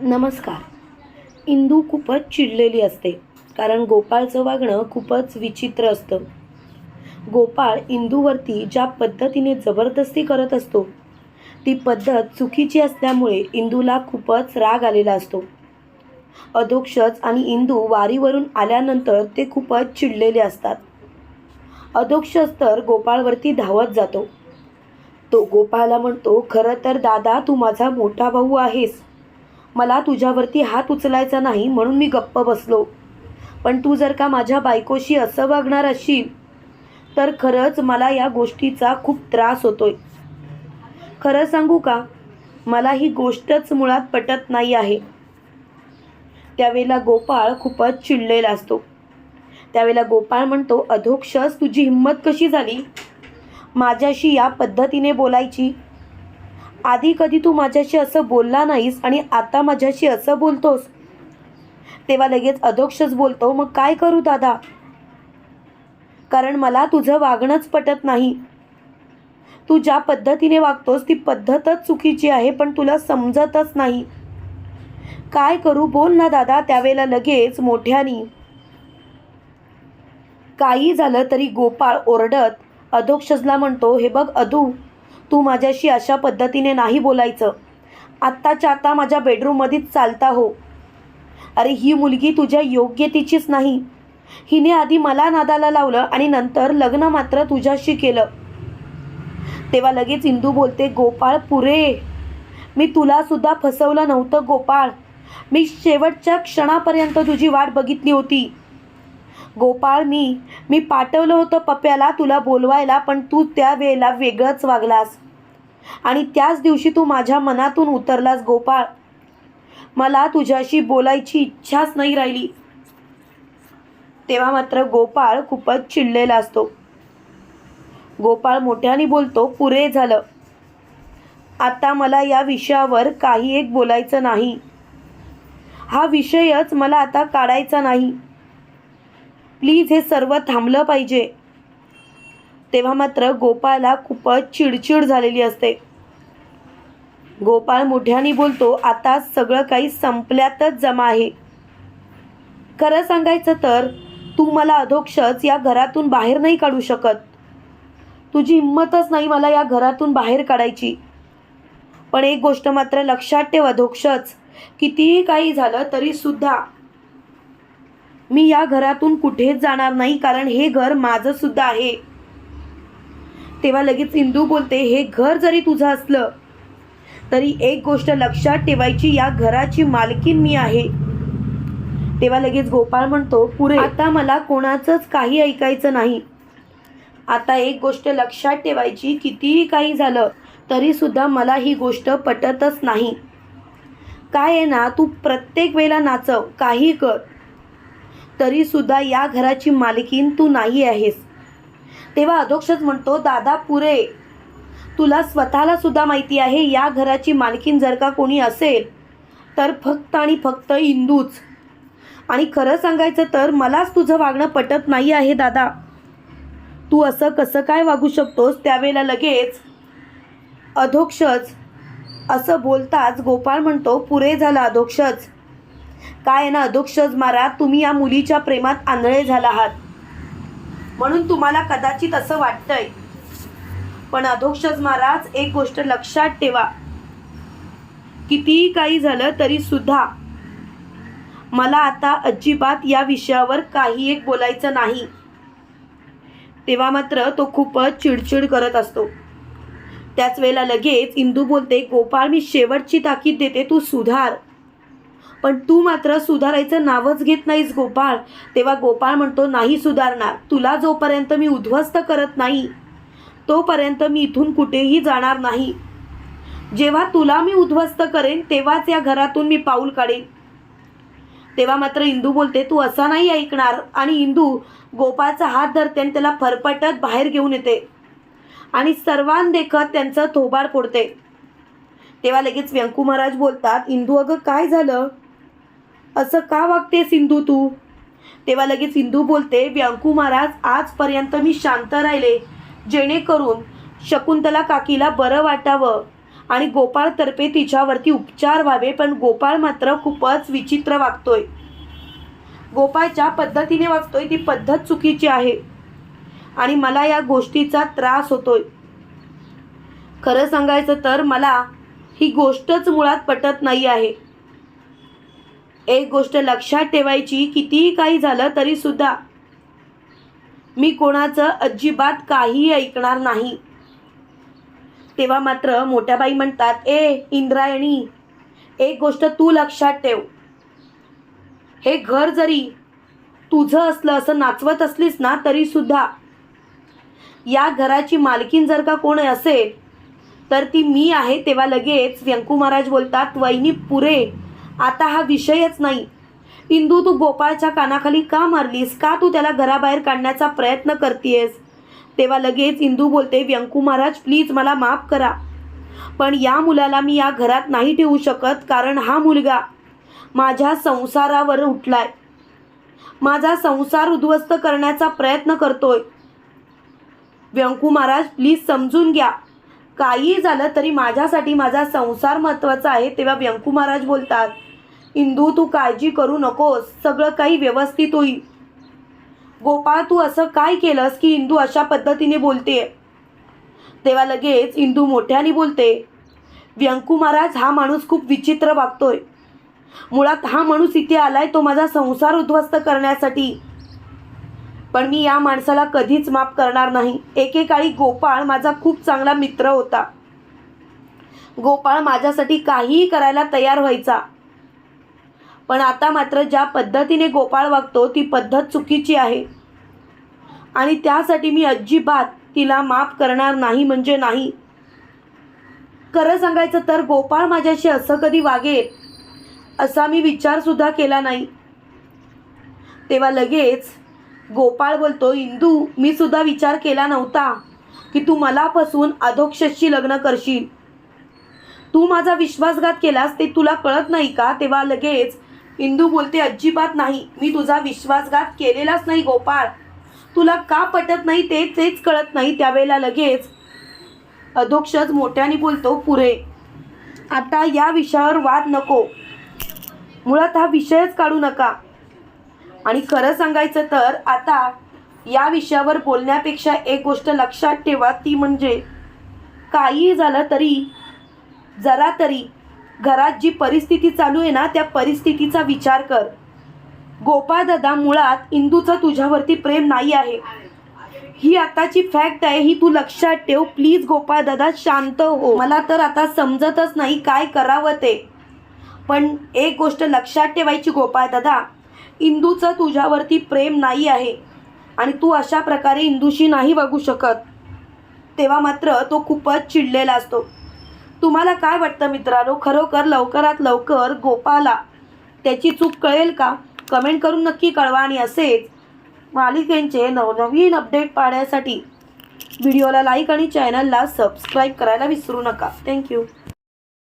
नमस्कार. इंदू खूपच चिडलेली असते कारण गोपाळचं वागणं खूपच विचित्र असतं. गोपाळ इंदूवरती ज्या पद्धतीने जबरदस्ती करत असतो ती पद्धत चुकीची असल्यामुळे इंदूला खूपच राग आलेला असतो. अधोक्षज आणि इंदू वारीवरून आल्यानंतर ते खूपच चिडलेले असतात. अधोक्षज तर गोपाळवरती धावत जातो. तो गोपाळला म्हणतो खरं तर दादा तू माझा मोठा भाऊ आहेस. मला तुझ्यावरती हात उचलायचा नाही म्हणून मी गप्प बसलो. पण तू जर का माझ्या बायकोशी असं वागणार असशील तर खरंच मला या गोष्टीचा खूप त्रास होतोय. खरं सांगू का? मला ही गोष्टच मुळात पटत नाही आहे. त्यावेळेला गोपाळ खूपच चिडलेला असतो. त्यावेळेला गोपाळ म्हणतो अधोक्षस तुझी हिंमत कशी झाली? माझ्याशी या पद्धतीने बोलायची आधी कधी तू माझ्याशी असं बोलला नाहीस आणि आता माझ्याशी असं बोलतोस? तेव्हा लगेच अधोक्षच बोलतो मग काय करू दादा? कारण मला तुझं वागणंच पटत नाही. तू ज्या पद्धतीने वागतोस ती पद्धतच चुकीची आहे पण तुला समजतच नाही. काय करू बोल ना दादा त्यावेळेला लगेच मोठ्यानी. काही झालं तरी गोपाळ ओरडत अधोक्षजला म्हणतो हे बघ अधू तू माझ्याशी अशा पद्धतीने नाही बोलायचं. आत्ताच्या आता माझ्या बेडरूममध्येच चालता हो. अरे ही मुलगी तुझ्या योग्यतेचीच नाही. हिने आधी मला नादाला लावलं आणि नंतर लग्न मात्र तुझ्याशी केलं. तेव्हा लगेच इंदू बोलते गोपाळ पुरे मी तुलासुद्धा फसवलं नव्हतं गोपाळ. मी शेवटच्या क्षणापर्यंत तुझी वाट बघितली होती. गोपाळ मी मी पाठवलं होतं पप्प्याला तुला बोलवायला पण तू त्या वेळेला वेगळंच वागलास. आणि त्याच दिवशी तू माझ्या मनातून उतरलास गोपाळ. मला तुझ्याशी बोलायची इच्छाच नाही राहिली. तेव्हा मात्र गोपाळ खूपच चिडलेला असतो. गोपाळ मोठ्याने बोलतो पुरे झालं. आता मला या विषयावर काही एक बोलायचं नाही. हा विषयच मला आता काढायचा नाही. प्लीज हे सर्व थांबलं पाहिजे. तेव्हा मात्र गोपाळला खूपच चिडचिड झालेली असते. गोपाळ मोठ्याने बोलतो आता सगळं काही संपल्यातच जमा आहे. खरं सांगायचं तर तू मला अधोक्षच या घरातून बाहेर नाही काढू शकत. तुझी हिंमतच नाही मला या घरातून बाहेर काढायची. पण एक गोष्ट मात्र लक्षात ठेव अधोक्षच. कितीही काही झालं तरीसुद्धा मी या घरातून कुठेच जाणार नाही कारण हे घर माझं सुद्धा आहे. तेव्हा लगेच इंदू बोलते हे घर जरी तुझं असलं तरी एक गोष्ट लक्षात ठेवायची या घराची मालकीन मी आहे. तेव्हा लगेच गोपाळ म्हणतो पुरे आता मला कोणाचंच काही ऐकायचं नाही. आता एक गोष्ट लक्षात ठेवायची कितीही काही झालं तरी सुद्धा मला ही गोष्ट पटतच नाही. काय आहे ना तू प्रत्येक वेळेला नाचव काही कर. तरीसुद्धा या घराची मालकीन तू नाही आहेस. तेव्हा अधोक्षच म्हणतो दादा पुरे तुला स्वतःला सुद्धा माहिती आहे या घराची मालकीन जर का कोणी असेल तर फक्त आणि फक्त इंदूच. आणि खरं सांगायचं तर मलाच तुझं वागणं पटत नाही आहे दादा. तू असं कसं काय वागू शकतोस त्यावेळेला लगेच? अधोक्षच असं बोलताच गोपाळ म्हणतो पुरे झालं अधोक्षच. काय आहे ना अधोक्षज महाराज तुम्ही या मुलीच्या प्रेमात आंधळे झाला आहात. म्हणून तुम्हाला कदाचित असं वाटतंय. पण अधोक्षज महाराज एक गोष्ट लक्षात ठेवा. कितीही काही झालं तरी सुद्धा मला आता अजिबात या विषयावर काही एक बोलायचं नाही. तेव्हा मात्र तो खूपच चिडचिड करत असतो. त्याच वेळेला लगेच इंदू बोलते गोपाळ मी शेवटची ताकीद देते तू सुधार. पण तू मात्र सुधारायचं नावच घेत नाहीस गोपाळ. तेव्हा गोपाळ म्हणतो नाही सुधारणार. तुला जोपर्यंत मी उद्ध्वस्त करत नाही तोपर्यंत मी इथून कुठेही जाणार नाही. जेव्हा तुला मी उद्ध्वस्त करेन तेव्हाच या घरातून मी पाऊल काढेन. तेव्हा मात्र इंदू बोलते तू असा नाही ऐकणार. आणि इंदू गोपाळचा हात धरते आणि त्याला फरफटत बाहेर घेऊन येते. आणि सर्वांदेखत त्यांचं थोबाड फोडते. तेव्हा लगेच व्यंकू महाराज बोलतात इंदू अगं काय झालं? असं का वागते सिंधू तू? तेव्हा लगेच सिंधू बोलते व्यंकू महाराज आजपर्यंत मी शांत राहिले. जेणेकरून शकुंतला काकीला बरं वाटावं आणि गोपाळतर्फे तिच्यावरती उपचार व्हावे पण गोपाळ मात्र खूपच विचित्र वागतोय. गोपाळच्या पद्धतीने वागतोय ती पद्धत चुकीची आहे आणि मला या गोष्टीचा त्रास होतोय. खरं सांगायचं तर मला ही गोष्टच मुळात पटत नाही आहे. एक गोष्ट लक्षात ठेवायची कितीही काही झालं तरी सुद्धा मी कोणाचं अजिबात काहीही ऐकणार नाही. तेव्हा मात्र मोठ्या बाई म्हणतात ए इंद्रायणी एक गोष्ट तू लक्षात ठेव. हे घर जरी तुझं असलं असं नाचवत असलीस ना तरी सुद्धा या घराची मालकीन जर का कोण असेल तर ती मी आहे. तेव्हा लगेच व्यंकू महाराज बोलतात वहिनी पुरे आता हा विषयच नाही. इंदू तू गोपाळच्या कानाखाली का मारलीस? का तू त्याला घराबाहेर काढण्याचा प्रयत्न करतेस तेव्हा लगेच इंदू बोलते व्यंकू महाराज प्लीज मला माफ करा. पण या मुलाला मी या घरात नाही ठेवू शकत कारण हा मुलगा माझ्या संसारावर उठलाय. माझा संसार उद्ध्वस्त करण्याचा प्रयत्न करतोय. व्यंकू महाराज प्लीज समजून घ्या. काही झालं तरी माझ्यासाठी माझा संसार महत्त्वाचा आहे तेव्हा व्यंकू महाराज बोलतात इंदू तू काळजी करू नकोस सगळं काही व्यवस्थित होईल. गोपाळ तू असं काय केलंस की इंदू अशा पद्धतीने बोलते? तेव्हा लगेच इंदू मोठ्याने बोलते व्यंकू महाराज हा माणूस खूप विचित्र वागतोय. मुळात हा माणूस इथे आलाय तो माझा संसार उद्ध्वस्त करण्यासाठी. पण मी या माणसाला कधीच माफ करणार नाही. एकेकाळी गोपाळ माझा खूप चांगला मित्र होता. गोपाळ माझ्यासाठी काहीही करायला तयार व्हायचा. पण आता मात्र ज्या पद्धतीने गोपाळ वागतो ती पद्धत चुकीची आहे. आणि त्यासाठी मी अजिबात तिला माफ करणार नाही म्हणजे नाही. खरं सांगायचं तर गोपाळ माझ्याशी असं कधी वागेल असा मी विचारसुद्धा केला नाही. तेव्हा लगेच गोपाळ बोलतो इंदू मी सुद्धा विचार केला नव्हता की तू मला फसवून अधोक्षशी लग्न करशील. तू माझा विश्वासघात केलास ते तुला कळत नाही का? तेव्हा लगेच इंदू बोलते अजिबात नाही मी तुझा विश्वासघात केलेलाच नाही गोपाळ. तुला का पटत नाही ते तेच कळत नाही. त्यावेळेला लगेच अधोक्षज मोठ्याने बोलतो पुरे आता या विषयावर वाद नको. मुळात हा विषयच काढू नका. आणि खरं सांगायचं तर आता या विषयावर बोलण्यापेक्षा एक गोष्ट लक्षात ठेवा ती म्हणजे काही झालं तरी जरा तरी घरात जी परिस्थिती चालू आहे ना त्या परिस्थितीचा विचार कर. गोपाळ दादा मुळात इंदूचं तुझ्यावरती प्रेम नाही आहे. ही आताची फॅक्ट आहे ही तू लक्षात ठेव. प्लीज गोपाळ दादा शांत हो. मला तर आता समजतच नाही काय करावं ते. पण एक गोष्ट लक्षात ठेवायची गोपाळ दादा इंदूचं तुझ्यावरती प्रेम नाही आहे. आणि तू अशा प्रकारे इंदूशी नाही वागू शकत. तेव्हा मात्र तो खूपच चिडलेला असतो. तुम्हाला काय वाटतं मित्रांनो? खरोखर लवकरात लवकर गोपाला त्याची चूक कळेल का? कमेंट करून नक्की कळवा. आणि असेच मालिकेंचे नवनवीन अपडेट पाहण्यासाठी व्हिडिओला लाईक आणि चॅनलला सबस्क्राईब करायला विसरू नका. थँक्यू.